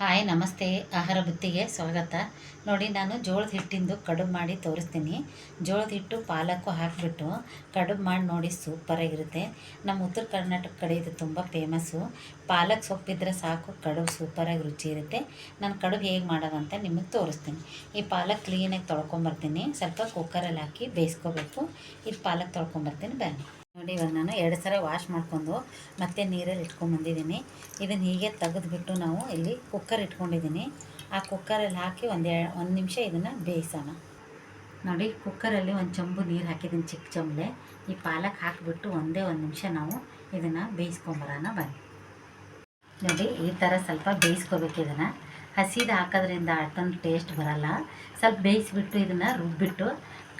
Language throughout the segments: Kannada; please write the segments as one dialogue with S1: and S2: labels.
S1: ಹಾಯ್, ನಮಸ್ತೆ. ಆಹಾರ ಬುತ್ತಿಗೆ ಸ್ವಾಗತ. ನೋಡಿ, ನಾನು ಜೋಳದ ಹಿಟ್ಟಿಂದು ಕಡುಬು ಮಾಡಿ ತೋರಿಸ್ತೀನಿ. ಜೋಳದ ಹಿಟ್ಟು ಪಾಲಕ್ಕು ಹಾಕಿಬಿಟ್ಟು ಕಡುಬು ಮಾಡಿ ನೋಡಿ ಸೂಪರಾಗಿರುತ್ತೆ ನಮ್ಮ ಉತ್ತರ ಕರ್ನಾಟಕ ಕಡೆ ಇದು ತುಂಬ ಫೇಮಸ್ಸು. ಪಾಲಕ್ ಸೊಪ್ಪಿದ್ರೆ ಸಾಕು, ಕಡುಬು ಸೂಪರಾಗಿ ರುಚಿ ಇರುತ್ತೆ. ನಾನು ಕಡುಬು ಹೇಗೆ ಮಾಡೋದಂತ ನಿಮಗೆ ತೋರಿಸ್ತೀನಿ. ಈ ಪಾಲಕ್ ಕ್ಲೀನಾಗಿ ತೊಳ್ಕೊಂಬರ್ತೀನಿ. ಸ್ವಲ್ಪ ಕುಕ್ಕರಲ್ಲಿ ಹಾಕಿ ಬೇಯಿಸ್ಕೋಬೇಕು. ಇದು ಪಾಲಕ್ ತೊಳ್ಕೊಂಬರ್ತೀನಿ, ಬನ್ನಿ. ನೋಡಿ, ಇವಾಗ ನಾನು ಎರಡು ಸಲ ವಾಶ್ ಮಾಡ್ಕೊಂಡು ಮತ್ತೆ ನೀರಲ್ಲಿ ಇಟ್ಕೊಂಡ್ಬಂದಿದ್ದೀನಿ ಇದನ್ನು ಹೀಗೆ ತೆಗೆದುಬಿಟ್ಟು ನಾವು ಇಲ್ಲಿ ಕುಕ್ಕರ್ ಇಟ್ಕೊಂಡಿದ್ದೀನಿ. ಆ ಕುಕ್ಕರಲ್ಲಿ ಹಾಕಿ ಒಂದು ಒಂದು ನಿಮಿಷ ಇದನ್ನು ಬೇಯಿಸೋಣ. ನೋಡಿ ಕುಕ್ಕರಲ್ಲಿ ಒಂದು ಚಂಬು ನೀರು ಹಾಕಿದ್ದೀನಿ ಚಿಕ್ಕ ಚಂಬಲೆ ಈ ಪಾಲಕ್ ಹಾಕಿಬಿಟ್ಟು ಒಂದೇ ಒಂದು ನಿಮಿಷ ನಾವು ಇದನ್ನು ಬೇಯಿಸ್ಕೊಂಬರೋಣ ಬನ್ನಿ. ನೋಡಿ, ಈ ಥರ ಸ್ವಲ್ಪ ಬೇಯಿಸ್ಕೋಬೇಕು ಇದನ್ನು. ಹಸಿದು ಹಾಕೋದ್ರಿಂದ ಅಷ್ಟೊಂದು ಟೇಸ್ಟ್ ಬರಲ್ಲ. ಸ್ವಲ್ಪ ಬೇಯಿಸಿಬಿಟ್ಟು ಇದನ್ನು ರುಬ್ಬಿಟ್ಟು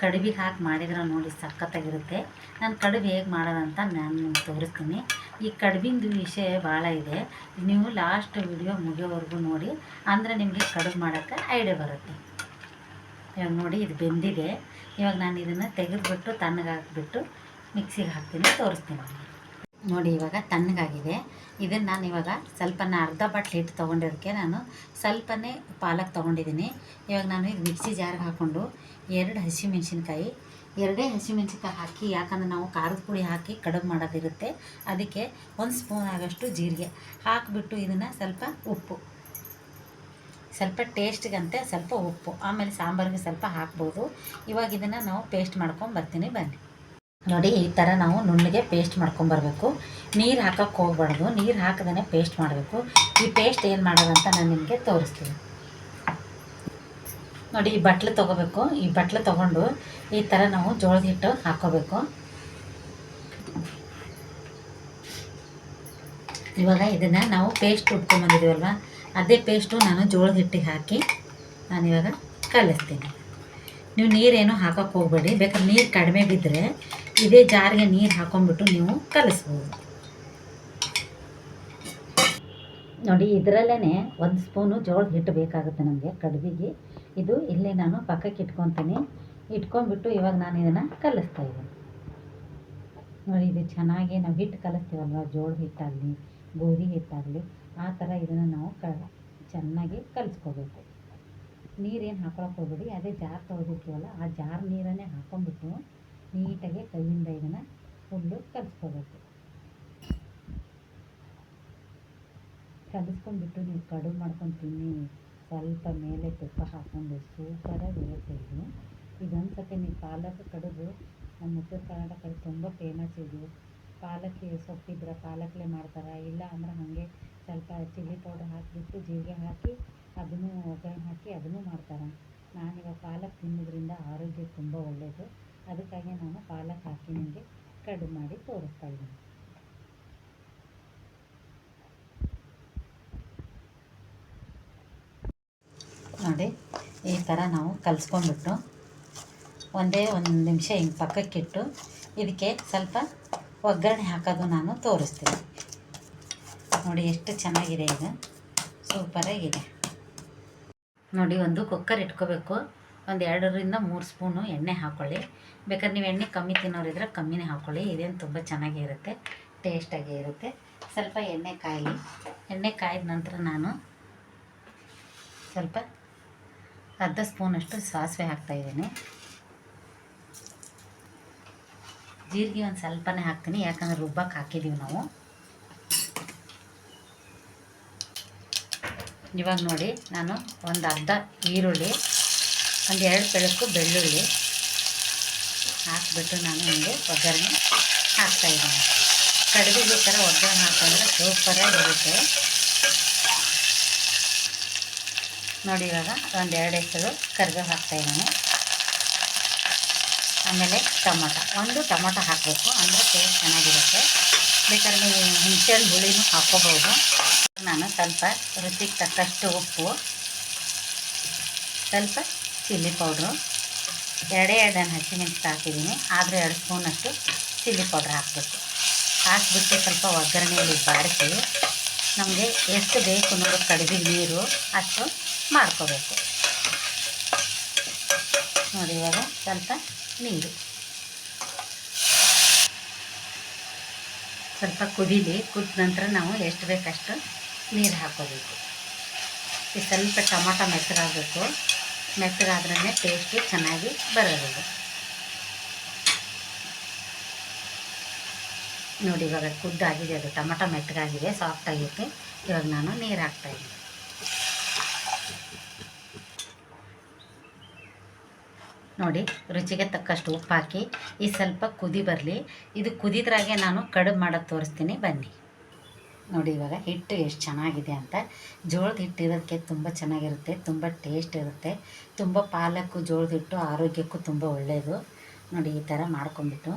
S1: ಕಡುಬಿಗೆ ಹಾಕಿ ಮಾಡಿದ್ರೆ ನೋಡಿ ಸಖತ್ತಾಗಿರುತ್ತೆ. ನಾನು ಕಡುಬು ಹೇಗೆ ಮಾಡೋದಂತ ನಾನು ತೋರಿಸ್ತೀನಿ. ಈ ಕಡುಬಿಂದು ವಿಷಯ ಭಾಳ ಇದೆ. ನೀವು ಲಾಸ್ಟ್ ವಿಡಿಯೋ ಮುಗಿಯೋವರೆಗೂ ನೋಡಿ. ಅಂದರೆ ನಿಮಗೆ ಕಡುಬು ಮಾಡೋಕ್ಕೆ ಐಡಿಯಾ ಬರುತ್ತೆ. ಇವಾಗ ನೋಡಿ, ಇದು ಬೆಂದಿದೆ. ಇವಾಗ ನಾನು ಇದನ್ನು ತೆಗೆದುಬಿಟ್ಟು ತಣ್ಣಗೆ ಹಾಕಿಬಿಟ್ಟು ಮಿಕ್ಸಿಗೆ ಹಾಕ್ತೀನಿ, ತೋರಿಸ್ತೀನಿ. ನೋಡಿ, ಇವಾಗ ತಣ್ಣಗಾಗಿದೆ. ಇದನ್ನು ನಾನು ಇವಾಗ ಸ್ವಲ್ಪನ ಅರ್ಧ ಬಾಟ್ಲಿ ಹಿಟ್ಟು ತೊಗೊಂಡಿರೋಕ್ಕೆ ನಾನು ಸ್ವಲ್ಪನೇ ಪಾಲಕ್ ತೊಗೊಂಡಿದ್ದೀನಿ. ಇವಾಗ ನಾನು ಈಗ ಮಿಕ್ಸಿ ಜಾರ್ಗೆ ಹಾಕ್ಕೊಂಡು ಎರಡು ಹಸಿಮೆಣ್ಸಿನ್ಕಾಯಿ, ಎರಡೇ ಹಸಿಮೆಣ್ಸಿನ್ಕಾಯಿ ಹಾಕಿ, ಯಾಕಂದ್ರೆ ನಾವು ಖಾರದ ಪುಡಿ ಹಾಕಿ ಕಡುಬು ಮಾಡೋದಿರುತ್ತೆ. ಅದಕ್ಕೆ ಒಂದು ಸ್ಪೂನ್ ಆಗೋಷ್ಟು ಜೀರಿಗೆ. ಹಾಕಿಬಿಟ್ಟು ಇದನ್ನು ಸ್ವಲ್ಪ ಉಪ್ಪು. ಸ್ವಲ್ಪ ಟೇಸ್ಟ್ಗಂತೆ ಸ್ವಲ್ಪ ಉಪ್ಪು. ಆಮೇಲೆ ಸಾಂಬಾರಿಗೆ ಸ್ವಲ್ಪ ಹಾಕ್ಬೋದು. ಇವಾಗ ಇದನ್ನು ನಾವು ಪೇಸ್ಟ್ ಮಾಡ್ಕೊಂಡು ಬರ್ತೀನಿ. ಬನ್ನಿ. ನೋಡಿ, ಈ ಥರ ನಾವು ನುಣ್ಣಗೆ ಪೇಸ್ಟ್ ಮಾಡ್ಕೊಂಬರ್ಬೇಕು ನೀರು ಹಾಕೋಕ್ಕೆ ಹೋಗ್ಬಾರ್ದು. ನೀರು ಹಾಕದೇ ಪೇಸ್ಟ್ ಮಾಡಬೇಕು. ಈ ಪೇಸ್ಟ್ ಏನು ಮಾಡೋದಂತ ನಾನು ನಿಮಗೆ ತೋರಿಸ್ತೀನಿ. ನೋಡಿ, ಈ ಬಟ್ಲು ತೊಗೋಬೇಕು. ಈ ಬಟ್ಲು ತೊಗೊಂಡು ಈ ಥರ ನಾವು ಜೋಳದ ಹಿಟ್ಟು ಹಾಕ್ಕೋಬೇಕು ಇವಾಗ ಇದನ್ನು ನಾವು ಪೇಸ್ಟ್ ಉಟ್ಕೊಂಬಂದಿದ್ದೀವಲ್ವ ಅದೇ ಪೇಸ್ಟು ನಾನು ಜೋಳದ ಹಿಟ್ಟಿಗೆ ಹಾಕಿ ನಾನಿವಾಗ ಕಲಿಸ್ತೀನಿ. ನೀವು ನೀರೇನು ಹಾಕೋಕೆ ಹೋಗಬೇಡಿ. ಬೇಕಾದ್ರೆ ನೀರು ಕಡಿಮೆ ಬಿದ್ದರೆ ಇದೇ ಜಾರಿಗೆ ನೀರು ಹಾಕೊಂಡ್ಬಿಟ್ಟು ನೀವು ಕಲಿಸ್ಬೋದು. ನೋಡಿ ಇದರಲ್ಲೇ ಒಂದು ಸ್ಪೂನು ಜೋಳದ ಹಿಟ್ಟು ಬೇಕಾಗುತ್ತೆ ನಮಗೆ ಕಡುಬಿಗೆ ಇದು ಇಲ್ಲೇ ನಾನು ಪಕ್ಕಕ್ಕೆ ಇಟ್ಕೊತೀನಿ. ಇಟ್ಕೊಂಡ್ಬಿಟ್ಟು ಇವಾಗ ನಾನು ಇದನ್ನು ಕಲಿಸ್ತಾ ಇದ್ದೀನಿ. ನೋಡಿ, ಇದು ಚೆನ್ನಾಗಿ ನಾವು ಹಿಟ್ಟು ಕಲಿಸ್ತೀವಲ್ವ? ಜೋಳದ ಹಿಟ್ಟಾಗಲಿ ಗೋಧಿ ಹಿಟ್ಟಾಗಲಿ, ಆ ಥರ ಇದನ್ನು ನಾವು ಕ ಚೆನ್ನಾಗಿ ಕಲಿಸ್ಕೋಬೇಕು. ನೀರೇನು ಹಾಕೊಳಕ್ಕೆ ಹೋಗ್ಬೇಡಿ, ಅದೇ ಜಾರ್ ತೊಳೆದಿರ್ತೀವಲ್ಲ ಆ ಜಾರ್ ನೀರನ್ನೇ ಹಾಕೊಂಡ್ಬಿಟ್ಟು ನೀಟಾಗಿ ಕೈಯಿಂದ ಇದನ್ನು ಫುಲ್ಲು ಕಲಿಸ್ಕೋಬೇಕು. ಕಲಿಸ್ಕೊಂಡ್ಬಿಟ್ಟು ನೀವು ಕಡುಬು ಮಾಡ್ಕೊಂಡು ತಿನ್ನಿ, ಸ್ವಲ್ಪ ಮೇಲೆ ತುಪ್ಪ ಹಾಕ್ಕೊಂಡು ಸೂಪರಾಗಿ ಇರುತ್ತೆ ಇದು ಇದೊಂದು ಸತಿ ನೀವು ಪಾಲಕ್ ಕಡುಬು, ನಮ್ಮ ಉತ್ತರ ಕರ್ನಾಟಕದಲ್ಲಿ ತುಂಬ ಫೇಮಸ್ ಇದು. ಪಾಲಕ್ ಸೊಪ್ಪಿದ್ರೆ ಪಾಲಕ್ಲೆ ಮಾಡ್ತಾರೆ? ಇಲ್ಲ ಅಂದ್ರೆ ಹಾಗೆ ಸ್ವಲ್ಪ ಚಿಲ್ಲಿ ಪೌಡರ್ ಹಾಕಿಬಿಟ್ಟು ಜೀರಿಗೆ ಹಾಕಿ ಅದನ್ನು ಒಗ್ಗರಣೆ ಹಾಕಿ ಅದನ್ನು ಮಾಡ್ತಾರೆ. ನಾನಿವಾಗ ಪಾಲಕ್ ತಿನ್ನೋದ್ರಿಂದ ಆರೋಗ್ಯ ತುಂಬ ಒಳ್ಳೆಯದು ಅದಕ್ಕಾಗಿ ನಾನು ಪಾಲಕ್ ಹಾಕಿ ನಿಮಗೆ ಕಡು ಮಾಡಿ ತೋರಿಸ್ತಾ ಇದ್ದೀನಿ. ನೋಡಿ, ಈ ಥರ ನಾವು ಕಲಿಸ್ಕೊಂಡ್ಬಿಟ್ಟು ಒಂದೇ ಒಂದು ನಿಮಿಷ ಹಿಂಗೆ ಪಕ್ಕಕ್ಕಿಟ್ಟು ಇದಕ್ಕೆ ಸ್ವಲ್ಪ ಒಗ್ಗರಣೆ ಹಾಕೋದು ನಾನು ತೋರಿಸ್ತೀನಿ. ನೋಡಿ, ಎಷ್ಟು ಚೆನ್ನಾಗಿದೆ ಇದು. ಸೂಪರಾಗಿದೆ. ನೋಡಿ, ಒಂದು ಕುಕ್ಕರ್ ಇಟ್ಕೋಬೇಕು. ಒಂದು ಎರಡರಿಂದ ಮೂರು ಸ್ಪೂನು ಎಣ್ಣೆ ಹಾಕ್ಕೊಳ್ಳಿ ಬೇಕಾದ್ರೆ ನೀವು ಎಣ್ಣೆ ಕಮ್ಮಿ ತಿನ್ನೋರಿದ್ರೆ ಕಮ್ಮಿನೇ ಹಾಕ್ಕೊಳ್ಳಿ ಇದೇನು ತುಂಬ ಚೆನ್ನಾಗೇ ಇರುತ್ತೆ ಟೇಸ್ಟಾಗೇ ಇರುತ್ತೆ. ಸ್ವಲ್ಪ ಎಣ್ಣೆ ಕಾಯಲಿ. ಎಣ್ಣೆ ಕಾಯ್ದ ನಂತರ ನಾನು ಸ್ವಲ್ಪ ಅರ್ಧ ಸ್ಪೂನಷ್ಟು ಸಾಸಿವೆ ಹಾಕ್ತಾಯಿದ್ದೀನಿ ಜೀರಿಗೆ ಒಂದು ಸ್ವಲ್ಪನೇ ಹಾಕ್ತೀನಿ, ಯಾಕಂದ್ರೆ ರುಬ್ಬಕ್ಕೆ ಹಾಕಿದ್ದೀವಿ ನಾವು. ಇವಾಗ ನೋಡಿ, ನಾನು ಒಂದು ಅರ್ಧ ಈರುಳ್ಳಿ, ಒಂದು ಎರಡು ಬೆಳಕು ಬೆಳ್ಳುಳ್ಳಿ ಹಾಕಿಬಿಟ್ಟು ನಾನು ನಿಮಗೆ ಒಗ್ಗರಣೆ ಹಾಕ್ತಾಯಿದ್ದೀನಿ ಕಡುಬಿಗೆ ಥರ ಒಗ್ಗರಣೆ ಹಾಕಿದ್ರೆ ಸೂಪರಾಗಿ ಇರುತ್ತೆ. ನೋಡಿ, ಇವಾಗ ಒಂದು ಎರಡು ಹೆಸರು ಕರಿಬೇವು ಹಾಕ್ತಾಯಿದ್ದೀನಿ ಆಮೇಲೆ ಟೊಮೊಟೊ, ಒಂದು ಟೊಮೊಟೊ ಹಾಕಬೇಕು, ಅಂದರೆ ಟೇಸ್ಟ್ ಚೆನ್ನಾಗಿರುತ್ತೆ. ಬೇಕಾದ್ರೆ ನೀವು ಹುಣಸೆಹಣ್ಣು ಹುಳಿನೂ ಹಾಕ್ಕೋಬೋದು. ನಾನು ಸ್ವಲ್ಪ ರುಚಿಗೆ ತಕ್ಕಷ್ಟು ಉಪ್ಪು, ಸ್ವಲ್ಪ ಚಿಲ್ಲಿ ಪೌಡ್ರು, ಎರಡೇ ಎರಡನ್ನು ಹಸಿಮೆಣಸು ಹಾಕಿದ್ದೀನಿ. ಆದರೆ ಎರಡು ಸ್ಪೂನಷ್ಟು ಚಿಲ್ಲಿ ಪೌಡ್ರ್ ಹಾಕಬೇಕು. ಹಾಕಿಬಿಟ್ಟು ಸ್ವಲ್ಪ ಒಗ್ಗರಣೆಯಲ್ಲಿ ಬಾಡಿಸಿ ನಮಗೆ ಎಷ್ಟು ಬೇಕು ನೋಡೋ ಕಡಿಮೆ ನೀರು ಅಷ್ಟು ಮಾಡ್ಕೋಬೇಕು. ನೋಡಿ, ಇವಾಗ ಸ್ವಲ್ಪ ನೀರು. ಸ್ವಲ್ಪ ಕುದೀಲಿ ಕುದ ನಂತರ ನಾವು ಎಷ್ಟು ಬೇಕಷ್ಟು ನೀರು ಹಾಕೋಬೇಕು ಈ ಸ್ವಲ್ಪ ಟೊಮೊಟೊ ಮೆತ್ತಗಾಗಬೇಕು ಮೆತ್ತಗಾದ್ರೇ ಟೇಸ್ಟು ಚೆನ್ನಾಗಿ ಬರೋದು ನೋಡಿ, ಇವಾಗ ಕುದ್ದಾಗಿದೆ ಅದು. ಟೊಮೊಟೊ ಮೆತ್ತಗಾಗಿದೆ ಸಾಫ್ಟ್ ಇವಾಗ ನಾನು ನೀರು ಹಾಕ್ತಾಯಿದ್ದೀನಿ ನೋಡಿ, ರುಚಿಗೆ ತಕ್ಕಷ್ಟು ಉಪ್ಪು ಹಾಕಿ. ಈ ಸ್ವಲ್ಪ ಕುದಿ ಬರಲಿ. ಇದು ಕುದಿದ್ರಾಗೆ ನಾನು ಕಡುಬು ಮಾಡೋದು ತೋರಿಸ್ತೀನಿ. ಬನ್ನಿ. ನೋಡಿ ಇವಾಗ ಹಿಟ್ಟು ಎಷ್ಟು ಚೆನ್ನಾಗಿದೆ ಅಂತ. ಜೋಳದ ಹಿಟ್ಟು ಇರೋದಕ್ಕೆ ತುಂಬ ಚೆನ್ನಾಗಿರುತ್ತೆ, ತುಂಬ ಟೇಸ್ಟ್ ಇರುತ್ತೆ. ತುಂಬ ಪಾಲಕ್ಕು, ಜೋಳದ ಹಿಟ್ಟು ಆರೋಗ್ಯಕ್ಕೂ ತುಂಬ ಒಳ್ಳೆಯದು ನೋಡಿ ಈ ಥರ ಮಾಡ್ಕೊಂಬಿಟ್ಟು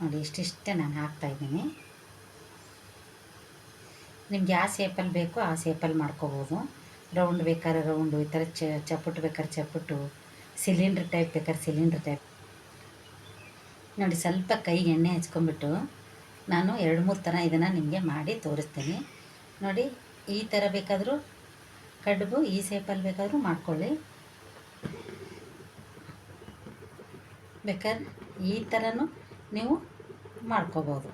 S1: ನೋಡಿ ಇಷ್ಟಿಷ್ಟೇ ನಾನು ಹಾಕ್ತಾಯಿದ್ದೀನಿ ನಿಮ್ಗೆ ಯಾವ ಸೇಪಲ್ಲಿ ಬೇಕೋ ಆ ಸೇಪಲ್ಲಿ ಮಾಡ್ಕೋಬೋದು. ರೌಂಡ್ ಬೇಕಾದ್ರೆ ರೌಂಡು ಈ ಥರ ಚಪ್ಪಟ್ಟು ಬೇಕಾದ್ರೆ ಚಪ್ಪಟ್ಟು ಸಿಲಿಂಡ್ರ್ ಟೈಪ್ ಬೇಕಾದ್ರೆ ಸಿಲಿಂಡ್ರ್ ಟೈಪ್ ನೋಡಿ ಸ್ವಲ್ಪ ಕೈಗೆ ಎಣ್ಣೆ ಹಚ್ಕೊಂಬಿಟ್ಟು ನಾನು ಎರಡು ಮೂರು ಥರ ಇದನ್ನು ನಿಮಗೆ ಮಾಡಿ ತೋರಿಸ್ತೀನಿ. ನೋಡಿ, ಈ ಥರ ಬೇಕಾದರೂ ಕಡುಬು, ಈ ಸೇಪಲ್ಲಿ ಬೇಕಾದರೂ ಮಾಡ್ಕೊಳ್ಳಿ. ಬೇಕಾದ್ರೆ ಈ ಥರನೂ ನೀವು ಮಾಡ್ಕೋಬೋದು.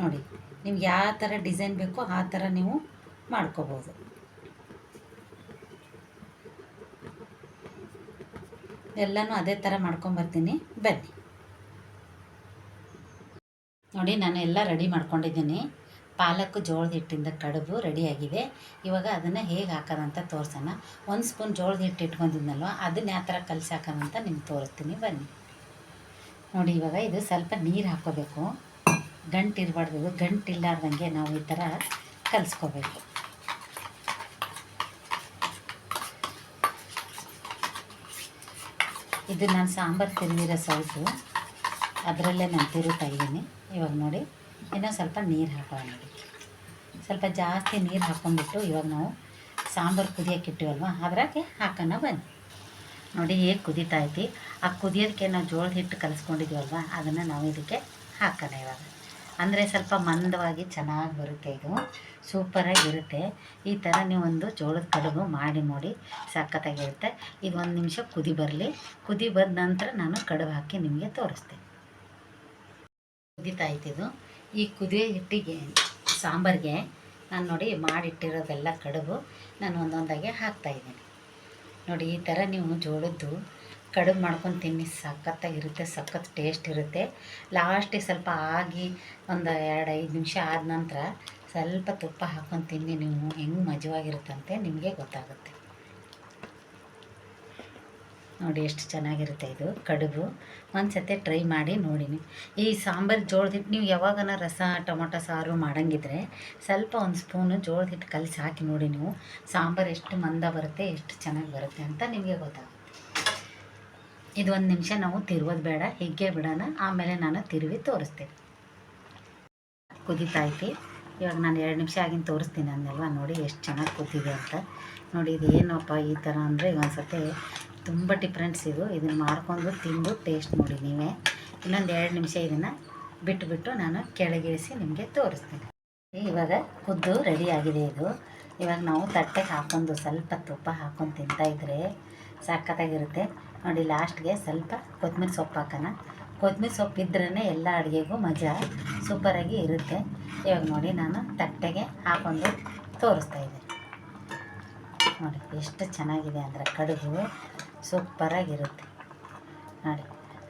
S1: ನೋಡಿ, ನಿಮ್ಗೆ ಯಾವ ಥರ ಡಿಸೈನ್ ಬೇಕೋ ಆ ಥರ ನೀವು ಮಾಡ್ಕೋಬೋದು. ಎಲ್ಲನೂ ಅದೇ ಥರ ಮಾಡ್ಕೊಂಬರ್ತೀನಿ. ಬನ್ನಿ. ನೋಡಿ, ನಾನು ಎಲ್ಲ ರೆಡಿ ಮಾಡ್ಕೊಂಡಿದ್ದೀನಿ. ಪಾಲಕ್ ಜೋಳದ ಹಿಟ್ಟಿಂದ ಕಡುಬು ರೆಡಿಯಾಗಿದೆ ಇವಾಗ ಅದನ್ನು ಹೇಗೆ ಹಾಕೋದಂತ ತೋರಿಸೋಣ. ಒಂದು ಸ್ಪೂನ್ ಜೋಳದ ಹಿಟ್ಟು ಇಟ್ಕೊಂಡಿದ್ನಲ್ವ, ಅದನ್ನ ಯಾವ ಥರ ಕಲಸಿ ಹಾಕೋದಂತ ನಿಮ್ಗೆ ತೋರಿಸ್ತೀನಿ. ಬನ್ನಿ. ನೋಡಿ, ಇವಾಗ ಇದು ಸ್ವಲ್ಪ ನೀರು ಹಾಕೋಬೇಕು. ಗಂಟು ಇರಬಾರ್ದು ಗಂಟು ಇಲ್ಲಾರ್ದಂಗೆ ನಾವು ಈ ಥರ ಕಲಿಸ್ಕೋಬೇಕು. ಇದು ನಾನು ಸಾಂಬಾರು ತಿರುಗಿರೋ ಸೌಟು ಅದರಲ್ಲೇ ನಾನು ತಿರುತ್ತಾ ಇದ್ದೀನಿ. ಇವಾಗ ನೋಡಿ. ಇನ್ನೂ ಸ್ವಲ್ಪ ನೀರು ಹಾಕೋಣ ನೋಡಿ. ಸ್ವಲ್ಪ ಜಾಸ್ತಿ ನೀರು ಹಾಕ್ಕೊಂಡ್ಬಿಟ್ಟು ಇವಾಗ ನಾವು ಸಾಂಬಾರು ಕುದಿಯೋಕೆ ಇಟ್ಟಿವಲ್ವ? ಅದ್ರಾಗೆ ಹಾಕೋಣ ಬನ್ನಿ. ನೋಡಿ ಹೇಗೆ ಕುದೀತಾ ಐತಿ. ಆ ಕುದಿಯೋದಕ್ಕೆ ನಾವು ಜೋಳದ ಹಿಟ್ಟು ಕಲಿಸ್ಕೊಂಡಿದ್ದೀವಲ್ವ ಅದನ್ನು ನಾವು ಇದಕ್ಕೆ ಹಾಕೋಣ ಇವಾಗ. ಅಂದರೆ ಸ್ವಲ್ಪ ಮಂದವಾಗಿ ಚೆನ್ನಾಗಿ ಬರುತ್ತೆ ಇದು. ಸೂಪರಾಗಿರುತ್ತೆ ಈ ಥರ ನೀವೊಂದು ಜೋಳದ ಕಡುಬು ಮಾಡಿ ನೋಡಿ ಸಖತ್ತಾಗಿರುತ್ತೆ. ಇದು ಒಂದು ನಿಮಿಷ ಕುದಿ ಬರಲಿ. ಕುದಿ ಬಂದ ನಂತರ ನಾನು ಕಡುಬು ಹಾಕಿ ನಿಮಗೆ ತೋರಿಸ್ತೇನೆ. ಕುದೀತಾ ಈ ಕುದಿಯೋ ಹಿಟ್ಟಿಗೆ, ಸಾಂಬಾರಿಗೆ ನಾನು ನೋಡಿ ಮಾಡಿಟ್ಟಿರೋದೆಲ್ಲ ಕಡುಬು ನಾನು ಒಂದೊಂದಾಗೆ ಹಾಕ್ತಾಯಿದ್ದೀನಿ ನೋಡಿ, ಈ ಥರ ನೀವು ಜೋಳದ್ದು ಕಡುಬು ಮಾಡ್ಕೊಂಡು ತಿನ್ನಿ. ಸಖತ್ತಾಗಿರುತ್ತೆ ಸಖತ್ ಟೇಸ್ಟ್ ಇರುತ್ತೆ. ಲಾಸ್ಟಿಗೆ ಸ್ವಲ್ಪ ಆಗಿ ಒಂದು ಎರಡು ಐದು ನಿಮಿಷ ಆದ ನಂತರ ಸ್ವಲ್ಪ ತುಪ್ಪ ಹಾಕ್ಕೊಂಡು ತಿನ್ನಿ. ನೀವು ಹೆಂಗೆ ಮಜವಾಗಿರುತ್ತಂತೆ ನಿಮಗೆ ಗೊತ್ತಾಗುತ್ತೆ. ನೋಡಿ ಎಷ್ಟು ಚೆನ್ನಾಗಿರುತ್ತೆ ಇದು, ಕಡುಬು. ಒಂದು ಸತಿ ಟ್ರೈ ಮಾಡಿ ನೋಡಿನಿ. ಈ ಸಾಂಬಾರು ಜೋಳದ ಹಿಟ್ಟು ನೀವು ಯಾವಾಗನ ರಸ, ಟೊಮೊಟೊ, ಸಾರು ಮಾಡಂಗಿದ್ರೆ ಸ್ವಲ್ಪ ಒಂದು ಸ್ಪೂನು ಜೋಳದ ಹಿಟ್ಟು ಕಲಸಿ ಹಾಕಿ ನೋಡಿ ನೀವು. ಸಾಂಬಾರು ಎಷ್ಟು ಮಂದ ಬರುತ್ತೆ, ಎಷ್ಟು ಚೆನ್ನಾಗಿ ಬರುತ್ತೆ ಅಂತ ನಿಮಗೆ ಗೊತ್ತಾಗುತ್ತೆ. ಇದು ಒಂದು ನಿಮಿಷ ನಾವು ತಿರುವುದು ಬೇಡ ಹೀಗೆ ಬಿಡೋಣ. ಆಮೇಲೆ ನಾನು ತಿರುವಿ ತೋರಿಸ್ತೀನಿ. ಕುದೀತಾ ಐತಿ ಇವಾಗ ನಾನು ಎರಡು ನಿಮಿಷ ಆಗಿನ ತೋರಿಸ್ತೀನಿ ಅದನ್ನೆಲ್ಲ ನೋಡಿ ಎಷ್ಟು ಚೆನ್ನಾಗಿ ಕೂತಿದೆ ಅಂತ. ನೋಡಿ ಇದು ಏನಪ್ಪ ಈ ಥರ ಅಂದರೆ ಒಂದು ಸತಿ ತುಂಬ ಡಿಫ್ರೆನ್ಸ್ ಇದು. ಇದನ್ನು ಮಾಡ್ಕೊಂಡು ತಿಂದು ಟೇಸ್ಟ್ ನೋಡಿ ನೀವೇ. ಇನ್ನೊಂದು ಎರಡು ನಿಮಿಷ ಇದನ್ನು ಬಿಟ್ಟುಬಿಟ್ಟು ನಾನು ಕೆಳಗಿಳಿಸಿ ನಿಮಗೆ ತೋರಿಸ್ತೀನಿ. ಇವಾಗ ಕುದ್ದು ರೆಡಿ ಆಗಿದೆ ಇದು. ಇವಾಗ ನಾವು ತಟ್ಟೆಗೆ ಹಾಕೊಂಡು ಸ್ವಲ್ಪ ತುಪ್ಪ ಹಾಕೊಂಡು ತಿಂತಾಯಿದ್ರೆ ಸಖತ್ತಾಗಿರುತ್ತೆ. ನೋಡಿ ಲಾಸ್ಟ್ಗೆ ಸ್ವಲ್ಪ ಕೊತ್ತಂಬರಿ ಸೊಪ್ಪು ಹಾಕೋಣ. ಕೊತ್ತಂಬರಿ ಸೊಪ್ಪು ಇದ್ರೇ ಎಲ್ಲ ಅಡುಗೆಗೂ ಮಜಾ ಸೂಪರಾಗಿ ಇರುತ್ತೆ. ಇವಾಗ ನೋಡಿ, ನಾನು ತಟ್ಟೆಗೆ ಹಾಕೊಂಡು ತೋರಿಸ್ತಾ ಇದ್ದೀನಿ. ನೋಡಿ, ಎಷ್ಟು ಚೆನ್ನಾಗಿದೆ ಅಂದರೆ ಕಡುಬು. ಸೂಪರಾಗಿರುತ್ತೆ. ನೋಡಿ,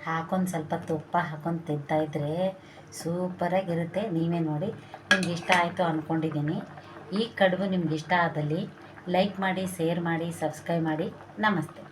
S1: ಹಾಕೊಂಡು ಸ್ವಲ್ಪ ತುಪ್ಪ ಹಾಕೊಂಡು ತಿಂತಾಯಿದ್ರೆ ಸೂಪರಾಗಿರುತ್ತೆ. ನೀವೇ ನೋಡಿ, ನಿಮ್ಗೆ ಇಷ್ಟ ಆಯಿತು ಅಂದ್ಕೊಂಡಿದ್ದೀನಿ ಈ ಕಡುಬು ನಿಮ್ಗೆ ಇಷ್ಟ ಆದಲ್ಲಿ ಲೈಕ್ ಮಾಡಿ, ಶೇರ್ ಮಾಡಿ, ಸಬ್ಸ್ಕ್ರೈಬ್ ಮಾಡಿ. ನಮಸ್ತೆ.